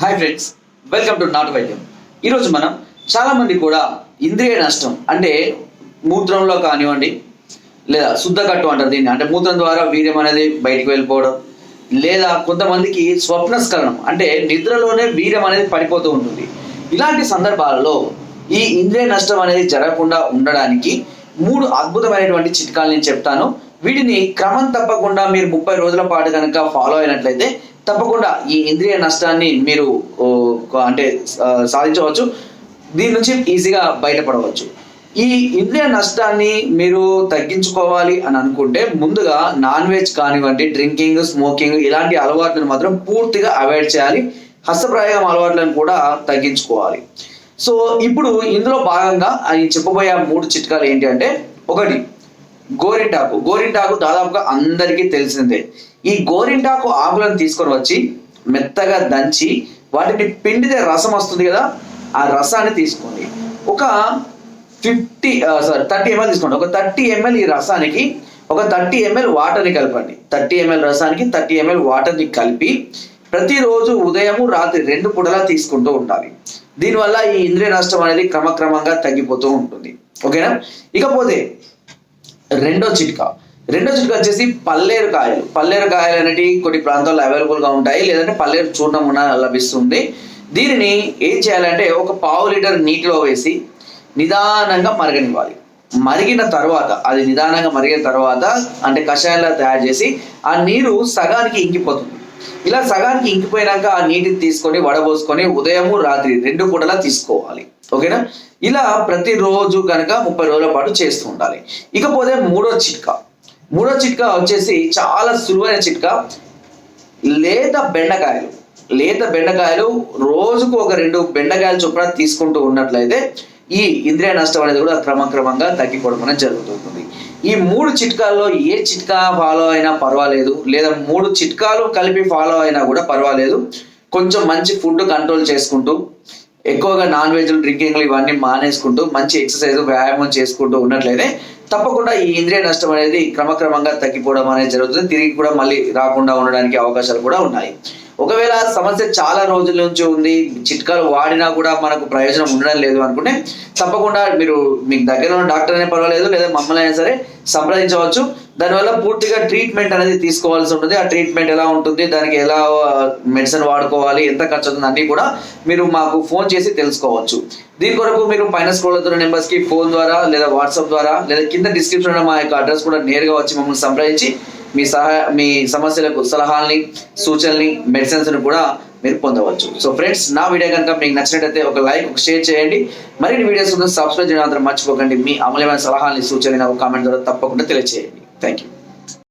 Hi friends welcome to నాటు వైద్యం ఈరోజు మనం చాలా మంది కూడా ఇంద్రియ నష్టం అంటే మూత్రంలో కానివ్వండి లేదా శుద్ధ కట్టు అంటారు దీన్ని. అంటే మూత్రం ద్వారా వీర్యం అనేది బయటికి వెళ్ళిపోవడం లేదా కొంతమందికి స్వప్నస్కలనం అంటే నిద్రలోనే వీర్యం అనేది పడిపోతూ ఉంటుంది. ఇలాంటి సందర్భాలలో ఈ ఇంద్రియ నష్టం అనేది జరగకుండా ఉండడానికి మూడు అద్భుతమైనటువంటి చిట్కాలు నేను చెప్తాను. వీటిని క్రమం తప్పకుండా మీరు ముప్పై రోజుల పాటు కనుక ఫాలో అయినట్లయితే తప్పకుండా ఈ ఇంద్రియ నష్టాన్ని మీరు అంటే సాధించవచ్చు. దీని నుంచి ఈజీగా బయటపడవచ్చు. ఈ ఇంద్రియ నష్టాన్ని మీరు తగ్గించుకోవాలి అని అనుకుంటే ముందుగా నాన్ వెజ్ కానివ్వండి డ్రింకింగ్ స్మోకింగ్ ఇలాంటి అలవాట్లను మాత్రం పూర్తిగా అవాయిడ్ చేయాలి. హస్తప్రాయం అలవాట్లను కూడా తగ్గించుకోవాలి. సో ఇప్పుడు ఇందులో భాగంగా ఆయన చెప్పబోయే మూడు చిట్కాలు ఏంటి అంటే ఒకటి గోరింటాకు. గోరింటాకు దాదాపుగా అందరికీ తెలిసిందే. ఈ గోరింటాకు ఆకులను తీసుకొని వచ్చి మెత్తగా దంచి వాటిని పిండితే రసం వస్తుంది కదా ఆ రసాన్ని తీసుకోండి. ఒక ఫిఫ్టీ సారీ థర్టీ ఎంఎల్ తీసుకోండి. ఒక థర్టీ ఎంఎల్ ఈ రసానికి ఒక థర్టీ ఎంఎల్ వాటర్ని కలపండి. థర్టీ ఎంఎల్ రసానికి థర్టీ ఎంఎల్ వాటర్ని కలిపి ప్రతిరోజు ఉదయము రాత్రి రెండు పూటలా తీసుకుంటూ ఉండాలి. దీనివల్ల ఈ ఇంద్రియ నష్టం అనేది క్రమక్రమంగా తగ్గిపోతూ ఉంటుంది. ఓకేనా? ఇకపోతే రెండో చిట్కా. రెండో చిట్కా వచ్చేసి పల్లేరు కాయలు. పల్లేరు కాయలు అనేటివి కొన్ని ప్రాంతాల్లో అవైలబుల్గా గా ఉంటాయి. లేదంటే పల్లేరు చూడడం లభిస్తుంది. దీనిని ఏం చేయాలంటే ఒక పావు లీటర్ నీటిలో వేసి నిదానంగా మరగనివ్వాలి. మరిగిన తర్వాత అది నిదానంగా మరిగిన తర్వాత అంటే కషాయంలా తయారు చేసి ఆ నీరు సగానికి ఇంకిపోతుంది. ఇలా సగానికి ఇంకిపోయినాక ఆ నీటిని తీసుకొని వడబోసుకొని ఉదయము రాత్రి రెండు పూటలా తీసుకోవాలి. ఓకేనా? ఇలా ప్రతిరోజు కనుక ముప్పై రోజుల పాటు చేస్తూ ఉండాలి. ఇకపోతే మూడో చిట్కా. మూడో చిట్కా వచ్చేసి చాలా సులువైన చిట్కా. లేత బెండకాయలు. లేత బెండకాయలు రోజుకు ఒక రెండు బెండకాయలు చొప్పున తీసుకుంటూ ఉన్నట్లయితే ఈ ఇంద్రియ నష్టం అనేది కూడా క్రమక్రమంగా తగ్గిపోవడం అనేది జరుగుతుంది ఈ మూడు చిట్కాల్లో ఏ చిట్కా ఫాలో అయినా పర్వాలేదు లేదా మూడు చిట్కాలు కలిపి ఫాలో అయినా కూడా పర్వాలేదు. కొంచెం మంచి ఫుడ్ కంట్రోల్ చేసుకుంటూ ఎక్కువగా నాన్ వెజ్ డ్రింకింగ్లు ఇవన్నీ మానేసుకుంటూ మంచి ఎక్సర్సైజ్ వ్యాయామం చేసుకుంటూ ఉన్నట్లయితే తప్పకుండా ఈ ఇంద్రియ నష్టం అనేది క్రమక్రమంగా తగ్గిపోవడం అనేది జరుగుతుంది. తిరిగి కూడా మళ్ళీ రాకుండా ఉండడానికి అవకాశాలు కూడా ఉన్నాయి. ఒకవేళ సమస్య చాలా రోజుల నుంచి ఉంది చిట్కాలు వాడినా కూడా మనకు ప్రయోజనం ఉండడం లేదు అనుకుంటే తప్పకుండా మీరు మీకు దగ్గర ఉన్న డాక్టర్ అయినా పర్వాలేదు లేదా మమ్మల్ని అయినా సరే సంప్రదించవచ్చు. దానివల్ల పూర్తిగా ట్రీట్మెంట్ అనేది తీసుకోవాల్సి ఉంటుంది. ఆ ట్రీట్మెంట్ ఎలా ఉంటుంది దానికి ఎలా మెడిసిన్ వాడుకోవాలి ఎంత ఖర్చు అవుతుంది అన్ని కూడా మీరు మాకు ఫోన్ చేసి తెలుసుకోవచ్చు. దీని కొరకు మీరు పైన స్క్రోల్ అవుతున్న నెంబర్స్కి ఫోన్ ద్వారా లేదా వాట్సాప్ ద్వారా లేదా కింద డిస్క్రిప్షన్ మా యొక్క అడ్రస్ కూడా నేరుగా వచ్చి మమ్మల్ని సంప్రదించి మీ సహాయ మీ సమస్యలకు సలహాలని సూచనల్ని మెడిసిన్స్ కూడా మీరు పొందవచ్చు. సో ఫ్రెండ్స్ నా వీడియో కనుక మీకు నచ్చినట్టయితే ఒక లైక్ ఒక షేర్ చేయండి. మరిన్ని వీడియోస్ సబ్స్క్రైబ్ చేయడం మాత్రం మర్చిపోకండి. మీ అమూల్యమైన సలహాలని సూచనలు నాకు కామెంట్ ద్వారా తప్పకుండా తెలియజేయండి థ్యాంక్ యూ